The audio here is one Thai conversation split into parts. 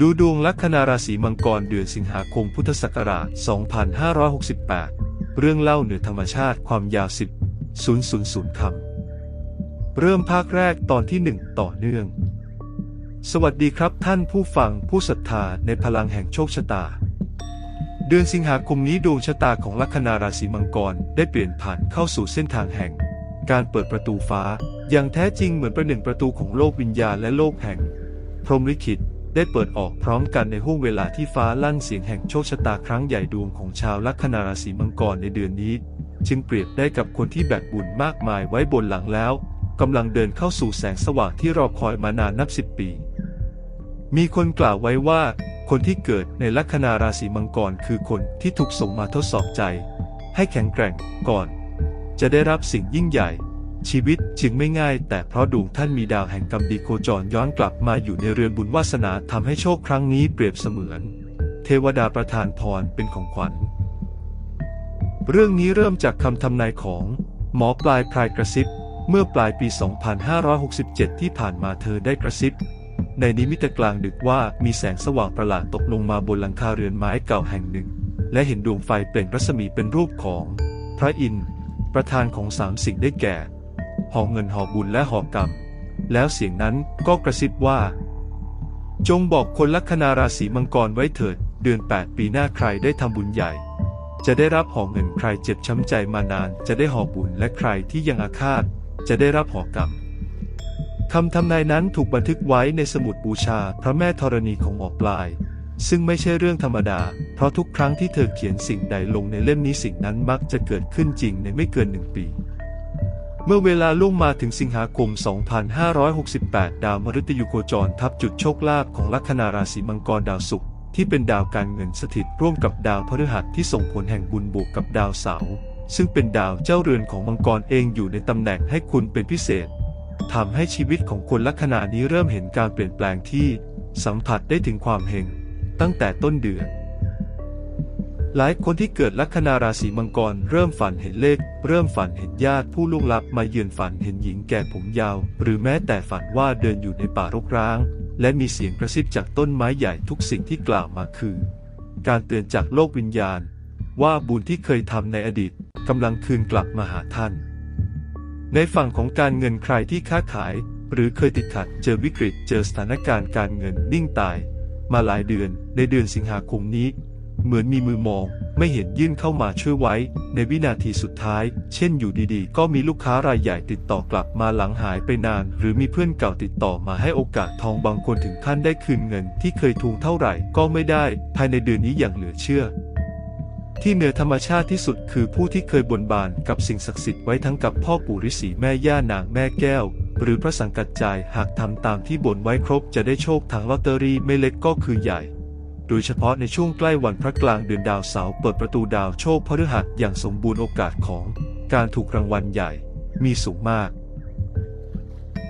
ดูดวงลัคนาราศีมังกรเดือนสิงหาคมพุทธศักราช 2568 เรื่องเล่าเหนือธรรมชาติความยาว 10 000 คำ เริ่มภาคแรกตอนที่ 1 ต่อเนื่อง สวัสดีครับท่านผู้ฟังผู้ศรัทธาในพลังแห่งโชคชะตา เดือนสิงหาคมนี้ดวงชะตาของลัคนาราศีมังกรได้เปลี่ยนผ่านเข้าสู่เส้นทางแห่ง การเปิดประตูฟ้า อย่างแท้จริงเหมือนประหนึ่งประตูของโลกวิญญาณและโลกแห่ง พรหมลิขิต ได้เปิดออกพร้อมกันในห้วงเวลาที่ฟ้าลั่นเสียงแห่งโชคชะตาครั้งใหญ่ดวงของชาวลัคนาราศีมังกรในเดือนนี้ จึงเปรียบได้กับคนที่แบกบุญมากมายไว้บนหลังแล้วกำลังเดินเข้าสู่แสงสว่างที่รอคอยมานานนับสิบปี มีคนกล่าวไว้ว่า คนที่เกิดในลัคนาราศีมังกรคือคนที่ถูกส่งมาทดสอบใจ ให้แข็งแกร่งก่อน จะได้รับสิ่งยิ่งใหญ่ ชีวิตจึงไม่ง่าย แต่เพราะดวงท่านมีดาวแห่งกรรมดีโคจรย้อนกลับมาอยู่ในเรือนบุญวาสนาทำให้โชคครั้งนี้เปรียบเสมือน เทวดาประทานพรเป็นของขวัญ เรื่องนี้เริ่มจากคำทำนายของ หมอปลายพรายกระซิบ เมื่อปลายปี 2567 ที่ผ่านมาเธอได้กระซิบ ในนิมิตกลางดึกว่ามีแสงสว่างประหลาดตกลงมาบนหลังคาเรือนไม้เก่าแห่งหนึ่ง และเห็นดวงไฟเปล่งรัศมีเป็นรูปของ พระอินทร์ประธานของสามสิ่งได้แก่ อเงินหอบุญและหอกรรม แล้วเสียงนั้นก็กระซิบว่า จงบอกคนลัคนาราศีมังกรไว้เถิด เดือน 8 ปีหน้าใครได้ทำบุญใหญ่ จะได้รับหอเงินใครเจ็บช้ำใจมานาน จะได้หอบุญและใครที่ยังอาฆาต จะได้รับหอกรรมคำทำนายนั้นถูกบันทึกไว้ในสมุดบูชาพระแม่ธรณีของหมอปลาย ซึ่งไม่ใช่เรื่องธรรมดา เพราะทุกครั้งที่เธอเขียนสิ่งใดลงในเล่มนี้สิ่งนั้นมักจะเกิดขึ้นจริงในไม่เกินหนึ่งปี เมื่อเวลาล่วงมาถึงสิงหาคม 2568 ดาวมฤตยูโคจรทับจุดโชคลาภของลัคนาราศีมังกรดาวศุกร์ที่เป็นดาวการเงินสถิตร่วมกับดาวพฤหัสที่ส่งผลแห่งบุญบวกกับดาวเสาร์ซึ่งเป็นดาวเจ้าเรือนของมังกรเองอยู่ในตำแหน่งให้คุณเป็นพิเศษทำให้ชีวิตของคนลัคนานี้เริ่มเห็นการเปลี่ยนแปลงที่ สัมผัสได้ถึงความเฮงตั้งแต่ต้นเดือน หลายคนที่เกิดลัคนาราศีมังกร เริ่มฝันเห็นเลข เริ่มฝันเห็นญาติผู้ล่วงลับมาเยือนฝันเห็นหญิงแก่ผมยาว หรือแม้แต่ฝันว่าเดินอยู่ในป่ารกร้าง และมีเสียงกระซิบจากต้นไม้ใหญ่ทุกสิ่งที่กล่าวมาคือ การเตือนจากโลกวิญญาณ ว่าบุญที่เคยทำในอดีตกำลังคืนกลับมาหาท่าน ในฝั่งของการเงินใครที่ค้าขาย หรือเคยติดขัดเจอวิกฤตเจอสถานการณ์การเงินนิ่งตาย มาหลายเดือนในเดือนสิงหาคมนี้ เหมือนมีมือมอง ไม่เห็นยื่นเข้ามาช่วยไว้ ในวินาทีสุดท้าย เช่นอยู่ดีๆ ก็มีลูกค้ารายใหญ่ติดต่อกลับมาหลังหายไปนาน หรือมีเพื่อนเก่าติดต่อมาให้โอกาสทองบางคนถึงขั้นได้คืนเงินที่เคยทวงเท่าไหร่ก็ไม่ได้ ภายในเดือนนี้อย่างเหลือเชื่อที่เหนือธรรมชาติที่สุดคือผู้ที่เคยบนบานกับสิ่งศักดิ์สิทธิ์ไว้ทั้งกับพ่อปู่ฤาษีแม่ย่านางแม่แก้ว หรือพระสังกัจจายหากทำตามที่บนไว้ครบจะได้โชคทางลอตเตอรี่ไม่เล็กก็คือใหญ่ โดยเฉพาะในช่วงใกล้วันพระกลางเดือนดาวเสาร์เปิดประตูดาวโชคพฤหัสอย่างสมบูรณ์โอกาสของการถูกรางวัลใหญ่มีสูงมาก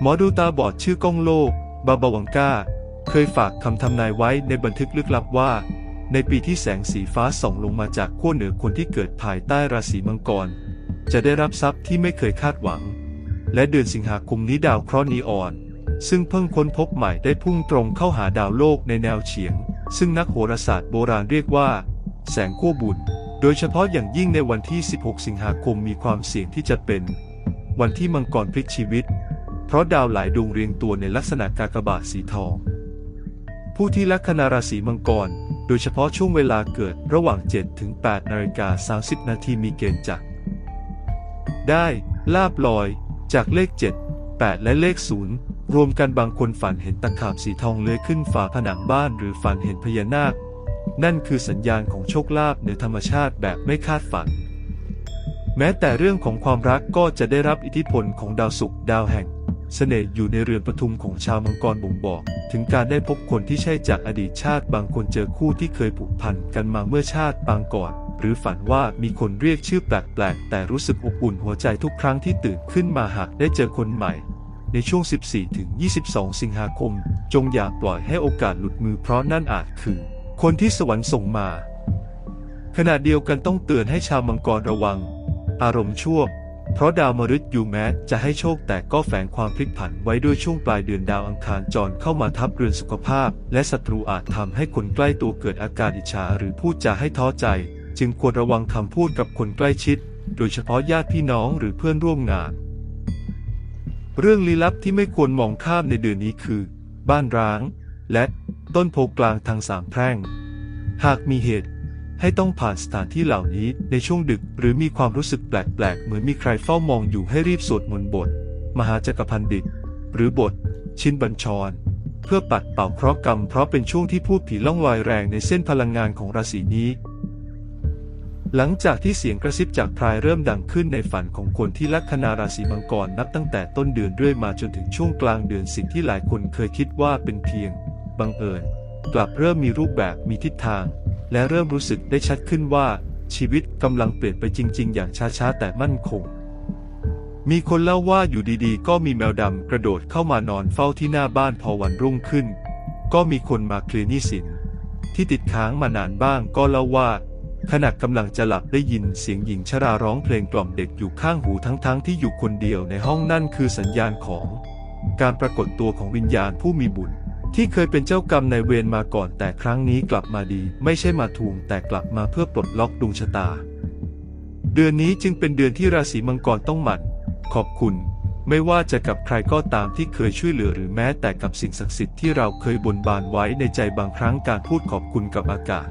หมอดูตาบอดชื่อก้องโลก บาบาวังกาเคยฝากคำทำนายไว้ในบันทึกลึกลับว่า ในปีที่แสงสีฟ้าส่องลงมาจากขั้วเหนือคนที่เกิดภายใต้ราศีมังกร จะได้รับทรัพย์ที่ไม่เคยคาดหวัง และเดือนสิงหาคมนี้ดาวเคราะห์นีออน ซึ่งเพิ่งค้นพบใหม่ได้พุ่งตรงเข้าหาดาวโลกในแนวเฉียง ซึ่งนักโหราศาสตร์โบราณเรียกว่า แสงขั้วบุญ โดยเฉพาะอย่างยิ่งในวันที่ 16 สิงหาคมมีความเสี่ยงที่จะเป็น วันที่มังกรพลิกชีวิต เพราะดาวหลายดวงเรียงตัวในลักษณะกากบาทสีทอง ผู้ที่ลัคนาราศีมังกร โดยเฉพาะช่วงเวลาเกิดระหว่าง 7 ถึง 8 นาฬิกา 30 นาทีมีเกณฑ์จะได้ลาบลอย จากเลข 7 8 และเลข 0 รวมกันบางคนฝันเห็นตะขาบสีทองเลื้อยขึ้นฝาผนังบ้านหรือฝันเห็นพญานาค นั่นคือสัญญาณของโชคลาภเหนือธรรมชาติแบบไม่คาดฝัน แม้แต่เรื่องของความรักก็จะได้รับอิทธิพลของดาวศุกร์ดาวแห่ง เสน่ห์อยู่ในเรือนประทุมของชาวมังกรบ่งบอก ถึงการได้พบคนที่ใช่จากอดีตชาติ บางคนเจอคู่ที่เคยผูกพันกันมาเมื่อชาติปางก่อน หรือฝันว่ามีคนเรียกชื่อแปลกๆแต่รู้สึกอบอุ่นหัวใจทุกครั้งที่ตื่นขึ้นมาหากได้เจอคนใหม่ ในช่วง 14 ถึง 22 สิงหาคม จงอย่าปล่อยให้โอกาสหลุดมือเพราะนั่นอาจคือ คนที่สวรรค์ส่งมา ขณะเดียวกันต้องเตือนให้ชาวมังกรระวัง อารมณ์ชั่ว เพราะดาวมฤตยูแม้จะให้โชคแต่ก็แฝงความพลิกผันไว้ด้วยช่วงปลายเดือนดาวอังคารจรเข้ามาทับเรือนสุขภาพ และศัตรูอาจทำให้คนใกล้ตัวเกิดอาการอิจฉาหรือพูดจาให้ท้อใจ จึงควรระวังคำพูดกับคนใกล้ชิด โดยเฉพาะญาติพี่น้องหรือเพื่อนร่วมงาน เรื่องลี้ลับที่ไม่ควรมองข้ามในเดือนนี้คือ บ้านร้าง และต้นโพกลางทางสามแพร่ง หากมีเหตุให้ต้องผ่านสถานที่เหล่านี้ในช่วงดึก หรือมีความรู้สึกแปลกๆ เหมือนมีใครเฝ้ามองอยู่ให้รีบสวดมนต์บท มหาจักรพันดิต หรือบท ชินบัญชร เพื่อปัดเป่าเคราะห์กรรมเพราะเป็นช่วงที่พูดผีล่องลอยแรงในเส้นพลังงานของราศีนี้ หลังจากที่เสียงกระซิบจากพรายเริ่มดังขึ้นในฝันของคนที่ลัคนาราศีมังกรนับตั้งแต่ต้นเดือนเรื่อยมาจนถึงช่วงกลางเดือนสิ่งที่หลายคนเคยคิดว่าเป็นเพียง บังเอิญ กลับเริ่มมีรูปแบบมีทิศทาง และเริ่มรู้สึกได้ชัดขึ้นว่า ชีวิตกำลังเปลี่ยนไปจริง ๆ อย่างช้าๆ แต่มั่นคง มีคนเล่าว่าอยู่ดีๆ ก็มีแมวดำกระโดดเข้ามานอนเฝ้าที่หน้าบ้านพอวันรุ่งขึ้น ก็มีคนมาเคลียร์หนี้สินที่ติดค้างมานานบ้างก็เล่าว่า ขณะกำลังจะหลับได้ยินเสียงหญิงชราร้องเพลงกล่อมเด็กอยู่ข้างหูทั้งๆที่อยู่คนเดียวในห้องนั่นคือสัญญาณของ การปรากฏตัวของวิญญาณผู้มีบุญ ที่เคยเป็นเจ้ากรรมในเวรมาก่อนแต่ครั้งนี้กลับมาดี ไม่ใช่มาทวงแต่กลับมาเพื่อปลดล็อกดวงชะตา เดือนนี้จึงเป็นเดือนที่ราศีมังกรต้องหมั่น ขอบคุณ ไม่ว่าจะกับใครก็ตามที่เคยช่วยเหลือหรือแม้แต่กับสิ่งศักดิ์สิทธิ์ที่เราเคยบนบานไว้ในใจบางครั้งการพูดขอบคุณกับอากาศ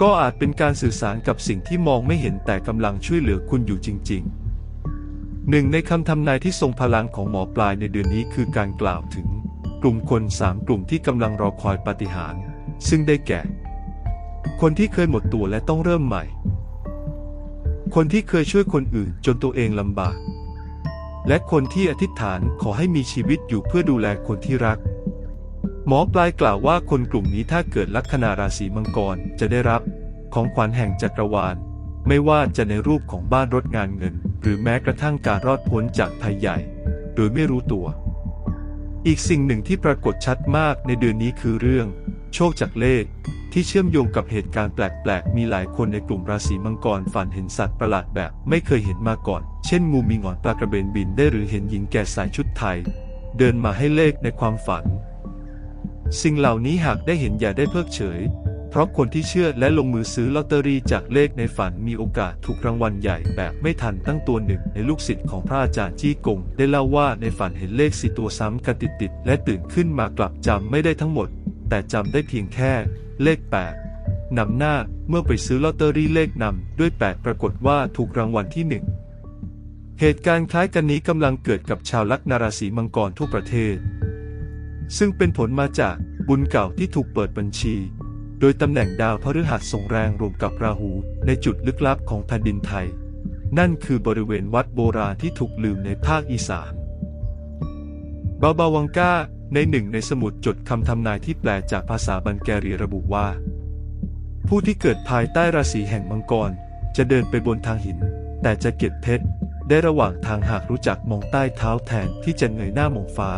ก็อาจเป็นการสื่อสารกับสิ่งที่มองไม่เห็นแต่กำลังช่วยเหลือคุณอยู่จริง ๆ หนึ่งในคำทำนายที่ทรงพลังของหมอปลายในเดือนนี้คือการกล่าวถึง กลุ่มคนสามกลุ่มที่กำลังรอคอยปาฏิหาริย์ซึ่งได้แก่ คนที่เคยหมดตัวและต้องเริ่มใหม่ คนที่เคยช่วยคนอื่นจนตัวเองลำบาก และคนที่อธิษฐานขอให้มีชีวิตอยู่เพื่อดูแลคนที่รัก หมอปลายกล่าวว่าคนกลุ่มนี้ถ้าเกิดลัคนาราศีมังกรจะได้รับ ของขวัญแห่งจักรวาล ไม่ว่าจะในรูปของบ้านรถงานเงิน หรือแม้กระทั่งการรอดพ้นจากภัยใหญ่ โดยไม่รู้ตัว อีกสิ่งหนึ่งที่ปรากฏชัดมากในเดือนนี้คือเรื่อง โชคจากเลข ที่เชื่อมโยงกับเหตุการณ์แปลกๆ มีหลายคนในกลุ่มราศีมังกรฝันเห็นสัตว์ประหลาดแบบไม่เคยเห็นมาก่อน เช่นงูมีหงอนปลากระเบนบินได้หรือเห็นหญิงแก่ใส่ชุดไทย เดินมาให้เลขในความฝัน สิ่งเหล่านี้หากได้เห็นอย่าได้เพิกเฉย เพราะคนที่เชื่อและลงมือซื้อลอตเตอรี่จากเลขในฝันมีโอกาสถูกรางวัลใหญ่แบบไม่ทันตั้งตัวหนึ่งในลูกศิษย์ของพระอาจารย์จี้กง ได้เล่าว่าในฝันเห็นเลขสี่ตัวซ้ำกันติดๆและตื่นขึ้นมากลับจำไม่ได้ทั้งหมด แต่จำได้เพียงแค่เลข 8นำหน้าเมื่อไปซื้อลอตเตอรี่เลขนำด้วย 8 ปรากฏว่าถูกรางวัลที่หนึ่งเหตุการณ์คล้ายกันนี้กำลังเกิดกับชาวลัคนาราศีมังกรทั่วประเทศ ซึ่งเป็นผลมาจากบุญเก่าที่ถูกเปิดบัญชี โดยตำแหน่งดาวพฤหัสส่งแรงรวมกับราหูในจุดลึกลับของแผ่นดินไทย นั่นคือบริเวณวัดโบราณที่ถูกลืมในภาคอีสานบาบาวังกาในหนึ่งในสมุดจดคำทำนายที่แปลจากภาษาบันแกรีระบุว่า ผู้ที่เกิดภายใต้ราศีแห่งมังกร จะเดินไปบนทางหิน แต่จะเก็บเพชรได้ระหว่างทางหากรู้จักมองใต้เท้าแทนที่จะเงยหน้ามองฟ้า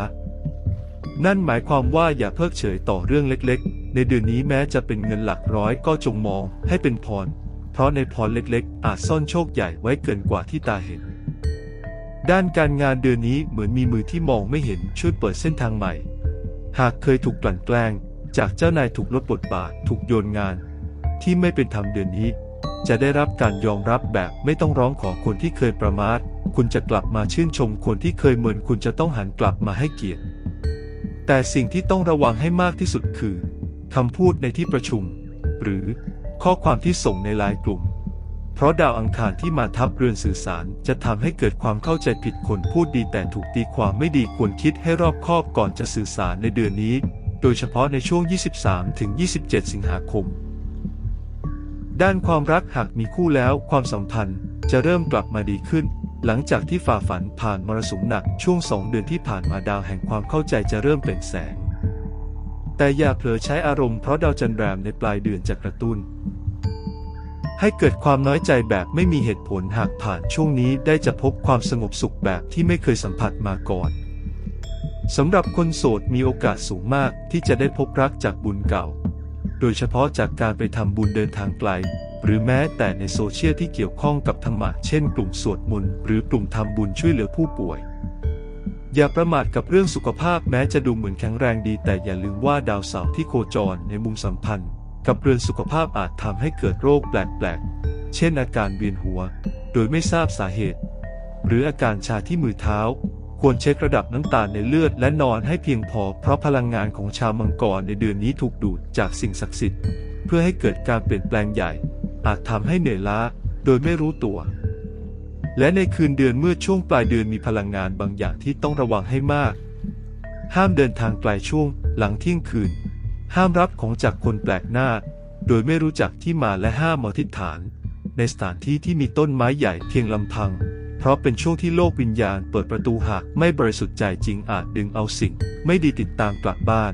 นั่นหมายความว่าอย่าเพิกเฉยต่อเรื่องเล็กๆ ในเดือนนี้แม้จะเป็นเงินหลักร้อยก็จงมองให้เป็นพร เพราะในพรเล็กๆ อาจซ่อนโชคใหญ่ไว้เกินกว่าที่ตาเห็น ด้านการงานเดือนนี้เหมือนมีมือที่มองไม่เห็นช่วยเปิดเส้นทางใหม่ หากเคยถูกกลั่นแกล้ง จากเจ้านายถูกลดบทบาทถูกโยนงาน ที่ไม่เป็นธรรมเดือนนี้ จะได้รับการยอมรับแบบไม่ต้องร้องขอคนที่เคยประมาทคุณจะกลับมาชื่นชมคนที่เคยเหมือนคุณจะต้องหันกลับมาให้เกียรติ แต่สิ่งที่ต้องระวังให้มากที่สุดคือคำพูดในที่ประชุม หรือข้อความที่ส่งในไลน์กลุ่ม เพราะดาวอังคารที่มาทับเรือนสื่อสารจะทำให้เกิดความเข้าใจผิดคนพูดดีแต่ถูกตีความไม่ดีควรคิดให้รอบคอบก่อนจะสื่อสารในเดือนนี้ โดยเฉพาะในช่วง 23-27 สิงหาคม ด้านความรักหากมีคู่แล้วความสัมพันธ์จะเริ่มกลับมาดีขึ้น หลังจากที่ฝ่าฝันผ่านมรสุมหนักช่วงสองเดือนที่ผ่านมาดาวแห่งความเข้าใจจะเริ่มเปล่งแสง แต่อย่าเผลอใช้อารมณ์เพราะดาวจันทร์แรมในปลายเดือนจะกระตุ้น ให้เกิดความน้อยใจแบบไม่มีเหตุผลหากผ่านช่วงนี้ได้จะพบความสงบสุขแบบที่ไม่เคยสัมผัสมาก่อนสำหรับคนโสดมีโอกาสสูงมากที่จะได้พบรักจากบุญเก่า โดยเฉพาะจากการไปทำบุญเดินทางไกล หรือแม้แต่ในโซเชียลที่เกี่ยวข้องกับธรรมะ เช่นกลุ่มสวดมนต์หรือกลุ่มทำบุญช่วยเหลือผู้ป่วย อย่าประมาทกับเรื่องสุขภาพแม้จะดูเหมือนแข็งแรงดี แต่อย่าลืมว่าดาวเสาร์ที่โคจรในมุมสัมพันธ์ กับเรือนสุขภาพอาจทำให้เกิดโรคแปลกๆ เช่นอาการเวียนหัว โดยไม่ทราบสาเหตุ หรืออาการชาที่มือเท้าควรเช็คระดับน้ำตาลในเลือดและนอนให้เพียงพอ เพราะพลังงานของชาวมังกรในเดือนนี้ถูกดูดจากสิ่งศักดิ์สิทธิ์ เพื่อให้เกิดการเปลี่ยนแปลงใหญ่ อาจทำให้เหนื่อยล้าโดยไม่รู้ตัว และในคืนเดือนเมื่อช่วงปลายเดือนมีพลังงานบางอย่างที่ต้องระวังให้มาก ห้ามเดินทางไกลช่วงหลังเที่ยงคืน ห้ามรับของจากคนแปลกหน้า โดยไม่รู้จักที่มาและห้ามมาทิฐาน ในสถานที่ที่มีต้นไม้ใหญ่เพียงลำพัง เพราะเป็นช่วงที่โลกวิญญาณเปิดประตูหากไม่บริสุทธิ์ใจจริงอาจดึงเอาสิ่ง ไม่ดีติดตามกลับบ้าน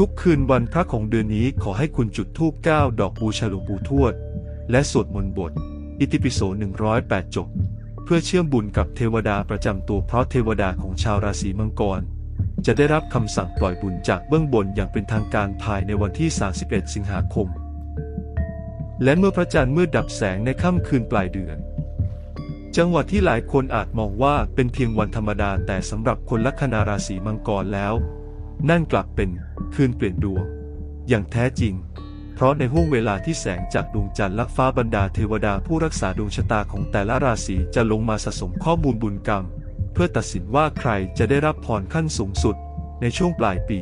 ทุกคืนวันพระของเดือนนี้ขอให้คุณจุดธูปเก้าดอกบูชาหลวงปู่ทวด และสวดมนต์บท อิติปิโส 108 จบ เพื่อเชื่อมบุญกับเทวดาประจำตัวเพราะเทวดาของชาวราศีมังกร จะได้รับคำสั่งปล่อยบุญจากเบื้องบนอย่างเป็นทางการภายในวันที่ 31 สิงหาคม และเมื่อพระจันทร์มืดดับแสงในค่ำคืนปลายเดือนจังหวัดที่หลายคนอาจมองว่าเป็นเพียงวันธรรมดาแต่สำหรับคนลัคนาราศีมังกรแล้ว นั่นกลับเป็นคืนเปลี่ยนดวง อย่างแท้จริง เพราะในห่วงเวลาที่แสงจากดวงจันทร์ลักฟ้าบรรดาเทวดาผู้รักษาดวงชะตาของแต่ละราศีจะลงมาสะสมข้อมูลบุญกรรม เพื่อตัดสินว่าใครจะได้รับพรขั้นสูงสุดในช่วงปลายปี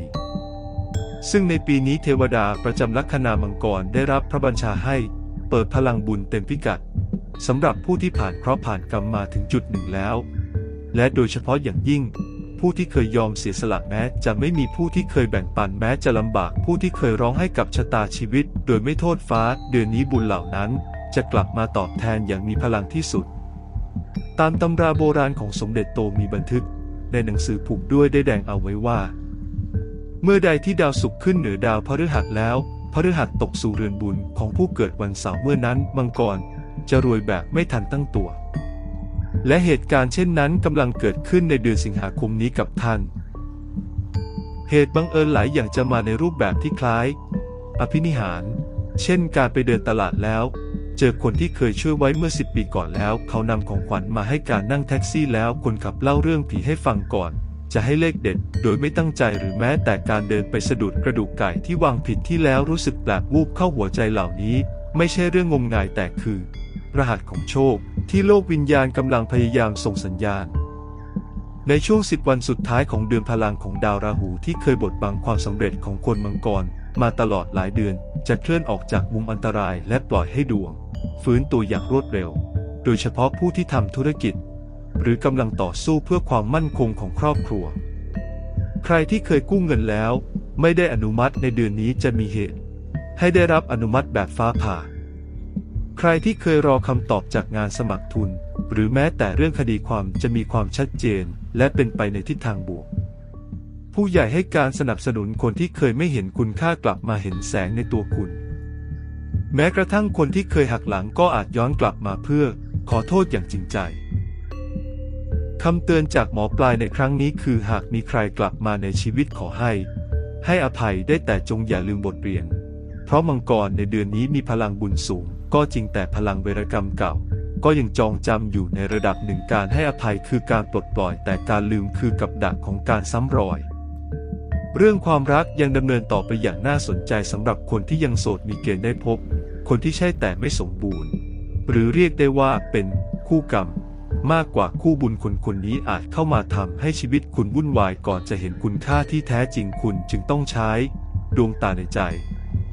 ซึ่งในปีนี้เทวดาประจำลัคนามังกรได้รับพระบัญชาให้เปิดพลังบุญเต็มพิกัดสำหรับผู้ที่ผ่านเคราะห์ผ่านกรรมมาถึงจุดหนึ่งแล้ว และโดยเฉพาะอย่างยิ่ง ผู้ที่เคยยอมเสียสละแม้จะไม่มีผู้ที่เคยแบ่งปันแม้จะลำบากผู้ที่เคยร้องให้กับชะตาชีวิต โดยไม่โทษฟ้า เดือนนี้บุญเหล่านั้น จะกลับมาตอบแทนอย่างมีพลังที่สุด ตามตำราโบราณของสมเด็จโตมีบันทึก ในหนังสือผูกด้วยได้แดงเอาไว้ว่า เมื่อใดที่ดาวศุกร์ขึ้นเหนือดาวพฤหัสแล้วพฤหัสตกสู่เรือนบุญของผู้เกิดวันเสาร์เมื่อนั้นมังกรจะรวยแบบไม่ทันตั้งตัว และเหตุการณ์เช่นนั้นกำลังเกิดขึ้นในเดือนสิงหาคมนี้กับท่าน เหตุบังเอิญหลายอย่างจะมาในรูปแบบที่คล้าย อภินิหาร เช่นการไปเดินตลาดแล้ว เจอคนที่เคยช่วยไว้เมื่อสิบปีก่อนแล้ว เขานำของขวัญมาให้การนั่งแท็กซี่แล้วคนขับเล่าเรื่องผีให้ฟังก่อน จะให้เลขเด็ด โดยไม่ตั้งใจหรือแม้แต่การเดินไปสะดุดกระดูกไก่ที่วางผิดที่แล้วรู้สึกแปลกวูบเข้าหัวใจเหล่านี้ ไม่ใช่เรื่องงมงายแต่คือ รหัสของโชค ที่โลกวิญญาณกำลังพยายามส่งสัญญาณ ในช่วงสิบวันสุดท้ายของเดือนพลังของดาวราหูที่เคยบดบังความสำเร็จของคนมังกร มาตลอดหลายเดือนจะเคลื่อนออกจากมุมอันตรายและปล่อยให้ดวง ฟื้นตัวอย่างรวดเร็ว โดยเฉพาะผู้ที่ทำธุรกิจ หรือกำลังต่อสู้เพื่อความมั่นคงของครอบครัว ใครที่เคยกู้เงินแล้ว ไม่ได้อนุมัติในเดือนนี้จะมีเหตุ ให้ได้รับอนุมัติแบบฟ้าผ่า ใครที่เคยรอคำตอบจากงานสมัครทุน หรือแม้แต่เรื่องคดีความจะมีความชัดเจน และเป็นไปในทิศทางบวก ผู้ใหญ่ให้การสนับสนุนคนที่เคยไม่เห็นคุณค่ากลับมาเห็นแสงในตัวคุณ แม้กระทั่งคนที่เคยหักหลังก็อาจย้อนกลับมาเพื่อ ขอโทษอย่างจริงใจคำเตือนจากหมอปลายในครั้งนี้คือหากมีใครกลับมาในชีวิตขอให้ ให้อภัยได้แต่จงอย่าลืมบทเรียน เพราะมังกรในเดือนนี้มีพลังบุญสูงก็จริงแต่พลังเวรกรรมเก่า ก็ยังจองจำอยู่ในระดับหนึ่งการให้อภัยคือการปลดปล่อย แต่การลืมคือกับดักของการซ้ำรอย เรื่องความรักยังดำเนินต่อไปอย่างน่าสนใจสำหรับคนที่ยังโสดมีเกณฑ์ได้พบ คนที่ใช่แต่ไม่สมบูรณ์ หรือเรียกได้ว่าเป็นคู่กรรม มากกว่าคู่บุญคนคนนี้อาจเข้ามาทำให้ชีวิตคุณวุ่นวายก่อนจะเห็นคุณค่าที่แท้จริงคุณจึงต้องใช้ ดวงตาในใจ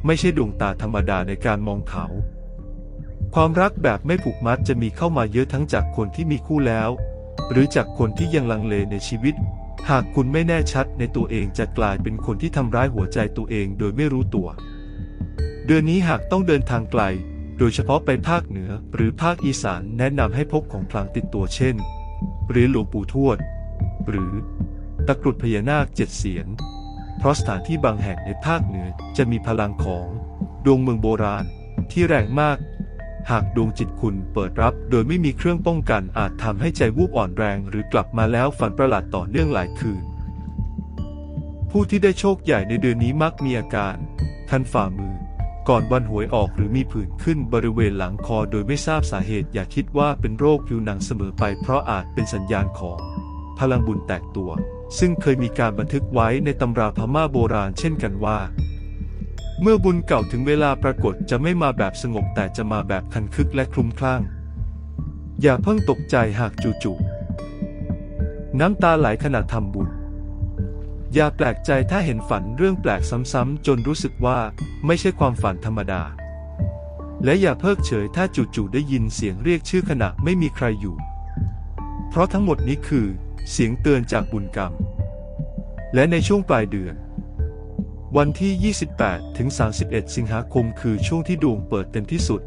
ไม่ใช่ดวงตาธรรมดาในการมองเขา ความรักแบบไม่ผูกมัดจะมีเข้ามาเยอะทั้งจากคนที่มีคู่แล้ว หรือจากคนที่ยังลังเลในชีวิต หากคุณไม่แน่ชัดในตัวเองจะกลายเป็นคนที่ทำร้ายหัวใจตัวเองโดยไม่รู้ตัว เดือนนี้หากต้องเดินทางไกล โดยเฉพาะไปภาคเหนือหรือภาคอีสานแนะนำให้พกของพลางติดตัวเช่นหรียญหลวงปู่ทวด หรือตะกรุดพญานาคเจ็ดเสียนเพราะสถานที่บางแห่งในภาคเหนือจะมีพลังของดวงเมืองโบราณที่แรงมาก หากดวงจิตคุณเปิดรับโดยไม่มีเครื่องป้องกันอาจทำให้ใจวูบอ่อนแรงหรือกลับมาแล้วฝันประหลาดต่อเนื่องหลายคืน ผู้ที่ได้โชคใหญ่ในเดือนนี้มักมีอาการคันฝ่ามือ ก่อนวันหวยออกหรือมีผื่นขึ้นบริเวณหลังคอโดยไม่ทราบสาเหตุอย่าคิดว่าเป็นโรคผิวหนังเสมอไป เพราะอาจเป็นสัญญาณของ พลังบุญแตกตัว ซึ่งเคยมีการบันทึกไว้ในตำราพม่าโบราณเช่นกันว่า เมื่อบุญเก่าถึงเวลาปรากฏจะไม่มาแบบสงบแต่จะมาแบบคันคึกและคลุ้มคลั่ง อย่าเพิ่งตกใจหากจู่ๆน้ำตาไหลขณะทำบุญ อย่าแปลกใจถ้าเห็นฝันเรื่องแปลกซ้ำๆจนรู้สึกว่าไม่ใช่ความฝันธรรมดา และอย่าเพิกเฉยถ้าจู่ๆได้ยินเสียงเรียกชื่อขณะไม่มีใครอยู่ เพราะทั้งหมดนี้คือเสียงเตือนจากบุญกรรม และในช่วงปลายเดือน วันที่ 28 ถึง 31 สิงหาคมคือช่วงที่ดวงเปิดเต็มที่สุด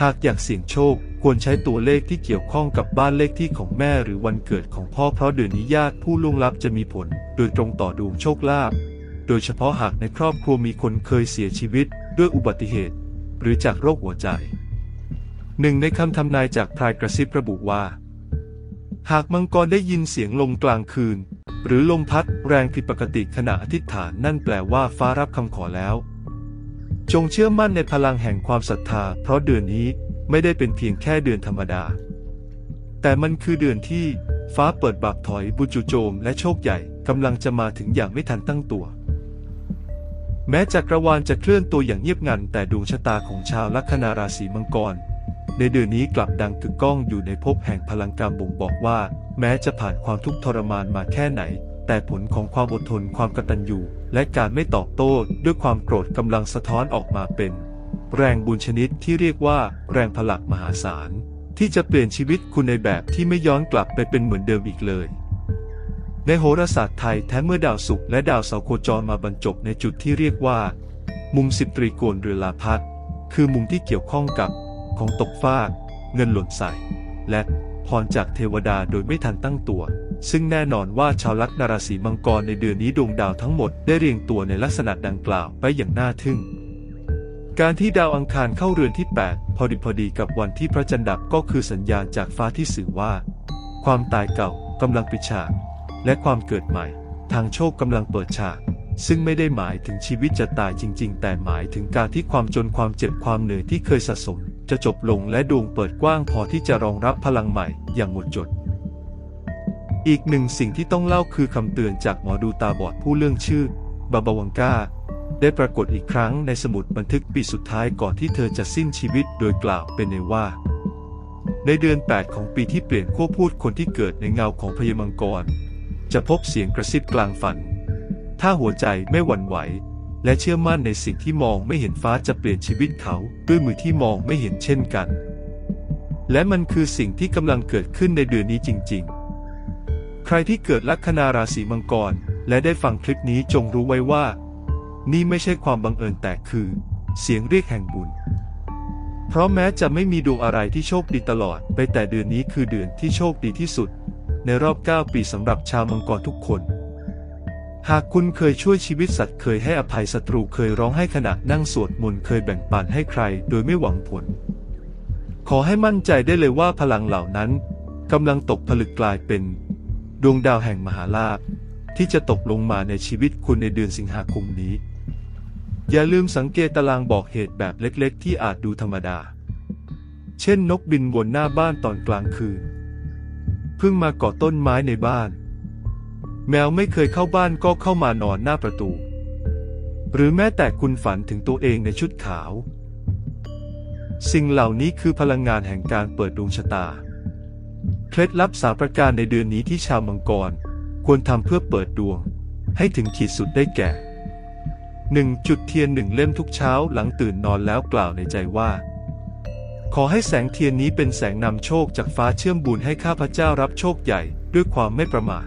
หากอยากเสี่ยงโชคควรใช้ตัวเลขที่เกี่ยวข้องกับบ้านเลขที่ของแม่หรือวันเกิดของพ่อเพราะเดือนนี้ญาติผู้ล่วงลับจะมีผล โดยตรงต่อดวงโชคลาภ โดยเฉพาะหากในครอบครัวมีคนเคยเสียชีวิต ด้วยอุบัติเหตุ หรือจากโรคหัวใจ หนึ่งในคำทำนายจากพรายกระซิบระบุว่า หากมังกรได้ยินเสียงลมกลางคืน หรือลมพัดแรงผิดปกติขณะอธิษฐานนั่นแปลว่าฟ้ารับคำขอแล้ว จงเชื่อมั่นในพลังแห่งความศรัทธา เพราะเดือนนี้ไม่ได้เป็นเพียงแค่เดือนธรรมดา แต่มันคือเดือนที่ฟ้าเปิดบาปถอยบุญจุโจมและโชคใหญ่กำลังจะมาถึงอย่างไม่ทันตั้งตัว แม้จักรวาลจะเคลื่อนตัวอย่างเงียบงัน แต่ดวงชะตาของชาวลัคนาราศีมังกร ในเดือนนี้กลับดังกึกก้องอยู่ในภพแห่งพลังกรรมบ่งบอกว่า แม้จะผ่านความทุกข์ทรมานมาแค่ไหน แต่ผลของความอดทนความกตัญญูและการไม่ตอบโต้ด้วยความโกรธกำลังสะท้อนออกมาเป็น แรงบุญชนิดที่เรียกว่า แรงพลังมหาศาล ที่จะเปลี่ยนชีวิตคุณในแบบที่ไม่ย้อนกลับไปเป็นเหมือนเดิมอีกเลยในโหราศาสตร์ไทยแท้เมื่อดาวศุกร์และดาวเสาร์โคจรมาบรรจบในจุดที่เรียกว่า มุมสิบตรีโกณหรือลาพัดคือมุมที่เกี่ยวข้องกับ ของตกฟาก เงินหล่นใส่ และ พรจากเทวดาโดยไม่ทันตั้งตัว ซึ่งแน่นอนว่าชาวลัคนาราศีมังกรในเดือนนี้ดวงดาวทั้งหมดได้เรียงตัวในลักษณะดังกล่าวไปอย่างน่าทึ่ง การที่ดาวอังคารเข้าเรือนที่ 8 พอดิพอดีกับวันที่พระจันทร์ดับก็คือสัญญาณจากฟ้าที่สื่อว่า ความตายเก่ากำลังปิดฉาก และความเกิดใหม่ ทางโชคกำลังเปิดฉากซึ่งไม่ได้หมายถึงชีวิตจะตายจริง ๆ แต่หมายถึงการที่ความจนความเจ็บความเหนื่อยที่เคยสะสม จะจบลงและดวงเปิดกว้างพอที่จะรองรับพลังใหม่อย่างหมดจด อีกหนึ่งสิ่งที่ต้องเล่าคือคำเตือนจากหมอดูตาบอดผู้เรื่องชื่อบาบาวังกาได้ปรากฏอีกครั้งในสมุดบันทึกปีสุดท้ายก่อนที่เธอจะสิ้นชีวิตโดยกล่าวเป็นในว่า ในเดือน 8 ของปีที่เปลี่ยนขั้วพูดคนที่เกิดในเงาของพญามังกร จะพบเสียงกระซิบกลางฝัน ถ้าหัวใจไม่หวั่นไหว และเชื่อมั่นในสิ่งที่มองไม่เห็นฟ้าจะเปลี่ยนชีวิตเขาด้วยมือที่มองไม่เห็นเช่นกัน และมันคือสิ่งที่กำลังเกิดขึ้นในเดือนนี้จริง ๆ ใครที่เกิดลัคนาราศีมังกร และได้ฟังคลิปนี้จงรู้ไว้ว่า นี่ไม่ใช่ความบังเอิญแต่คือ เสียงเรียกแห่งบุญ เพราะแม้จะไม่มีดวงอะไรที่โชคดีตลอด ไปแต่เดือนนี้คือเดือนที่โชคดีที่สุด ในรอบ 9 ปีสำหรับชาวมังกรทุกคน หากคุณเคยช่วยชีวิตสัตว์เคยให้อภัยศัตรูเคยร้องให้ขณะนั่งสวดมนต์เคยแบ่งปันให้ใครโดยไม่หวังผล ขอให้มั่นใจได้เลยว่าพลังเหล่านั้นกำลังตกผลึกกลายเป็น ดวงดาวแห่งมหาลาภที่จะตกลงมาในชีวิตคุณในเดือนสิงหาคมนี้ อย่าลืมสังเกตตารางบอกเหตุแบบเล็กๆ ที่อาจดูธรรมดา เช่นนกบินบนหน้าบ้านตอนกลางคืน เพิ่งมาเกาะต้นไม้ในบ้าน แมวไม่เคยเข้าบ้านก็เข้ามานอนหน้าประตู หรือแม้แต่คุณฝันถึงตัวเองในชุดขาว สิ่งเหล่านี้คือพลังงานแห่งการเปิดดวงชะตา เคล็ดลับสามประการในเดือนนี้ที่ชาวมังกร ควรทำเพื่อเปิดดวง ให้ถึงขีดสุดได้แก่ 1. จุดเทียนหนึ่งเล่มทุกเช้าหลังตื่นนอนแล้วกล่าวในใจว่า ขอให้แสงเทียนนี้เป็นแสงนำโชคจากฟ้าเชื่อมบุญให้ข้าพเจ้ารับโชคใหญ่ด้วยความไม่ประมาท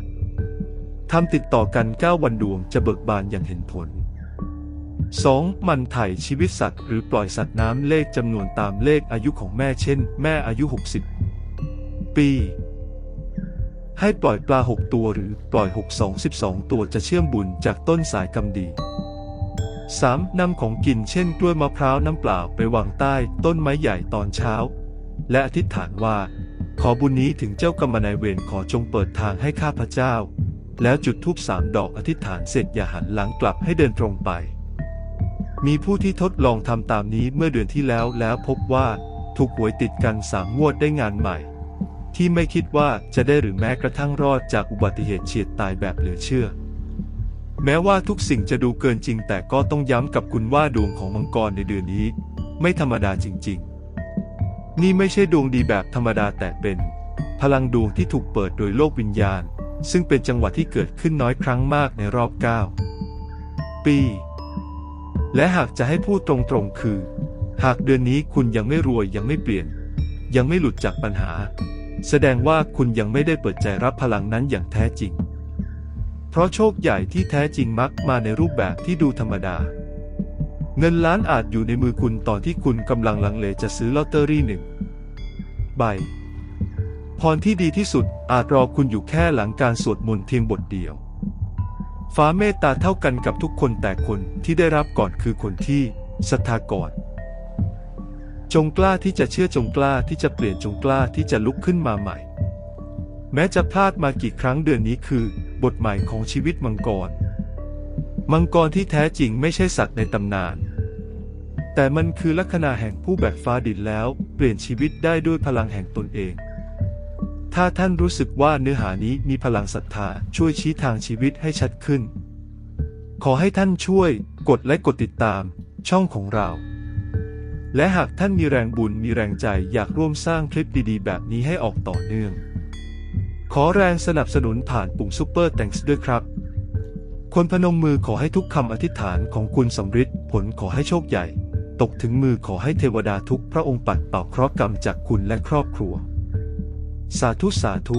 ทำติดต่อกัน 9 วันดวงจะเบิกบานอย่างเห็นผล 2. มันไถ่ชีวิตสัตว์หรือปล่อยสัตว์น้ำเลขจำนวนตามเลขอายุของแม่เช่น แม่อายุ 60 ปี ให้ปล่อยปลา 6 ตัวหรือปล่อย 6 2 12 ตัวจะเชื่อมบุญจากต้นสายกำดี 3. นำของกินเช่นกล้วยมะพร้าวน้ำเปล่าไปวางใต้ต้นไม้ใหญ่ตอนเช้า และอธิษฐานว่า ขอบุญนี้ถึงเจ้ากรรมนายเวรขอจงเปิดทางให้ข้าพเจ้า แล้วจุดธูปสามดอกอธิษฐานเสร็จอย่าหันหลังกลับให้เดินตรงไป มีผู้ที่ทดลองทำตามนี้เมื่อเดือนที่แล้วแล้วพบว่าถูกหวยติดกันสามงวดได้งานใหม่ ที่ไม่คิดว่าจะได้หรือแม้กระทั่งรอดจากอุบัติเหตุเฉียดตายแบบเหลือเชื่อ แม้ว่าทุกสิ่งจะดูเกินจริง แต่ก็ต้องย้ำกับคุณว่าดวงของมังกรในเดือนนี้ ไม่ธรรมดาจริง ๆ นี่ไม่ใช่ดวงดีแบบธรรมดาแต่เป็น พลังดวงที่ถูกเปิดโดยโลกวิญญาณ ซึ่งเป็นจังหวะที่เกิดขึ้นน้อยครั้งมากในรอบ 9 ปี และหากจะให้พูดตรงๆคือ หากเดือนนี้คุณยังไม่รวยยังไม่เปลี่ยน ยังไม่หลุดจากปัญหา แสดงว่าคุณยังไม่ได้เปิดใจรับพลังนั้นอย่างแท้จริง เพราะโชคใหญ่ที่แท้จริงมักมาในรูปแบบที่ดูธรรมดา เงินล้านอาจอยู่ในมือคุณตอนที่คุณกำลังลังเลจะซื้อลอตเตอรี่หนึ่งใบ พรที่ดีที่สุดอาจรอคุณอยู่แค่หลังการสวดมนต์เพียงบทเดียว ฟ้าเมตตาเท่ากันกับทุกคนแต่คนที่ได้รับก่อนคือคนที่ศรัทธาก่อน จงกล้าที่จะเชื่อจงกล้าที่จะเปลี่ยนจงกล้าที่จะลุกขึ้นมาใหม่ แม้จะพลาดมากี่ครั้งเดือนนี้คือ บทใหม่ของชีวิตมังกร มังกรที่แท้จริงไม่ใช่สัตว์ในตำนานแต่มันคือลัคนาแห่งผู้แบกฟ้าดินแล้ว เปลี่ยนชีวิตได้ด้วยพลังแห่งตนเอง ถ้าท่านรู้สึกว่าเนื้อหานี้มีพลังศรัทธาช่วยชี้ทางชีวิตให้ชัดขึ้น ขอให้ท่านช่วยกดและกดติดตามช่องของเรา และหากท่านมีแรงบุญมีแรงใจอยากร่วมสร้างคลิปดีๆ แบบนี้ให้ออกต่อเนื่อง ขอแรงสนับสนุนผ่านปุ่มซุปเปอร์แตงส์ด้วยครับ คนพนมมือขอให้ทุกคำอธิษฐานของคุณสำฤทธิ์ผลขอให้โชคใหญ่ ตกถึงมือขอให้เทวดาทุกพระองค์ปัดเป่าเคราะห์กรรมจากคุณและครอบครัว สาธุสาธุ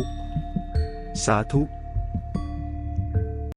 สาธุ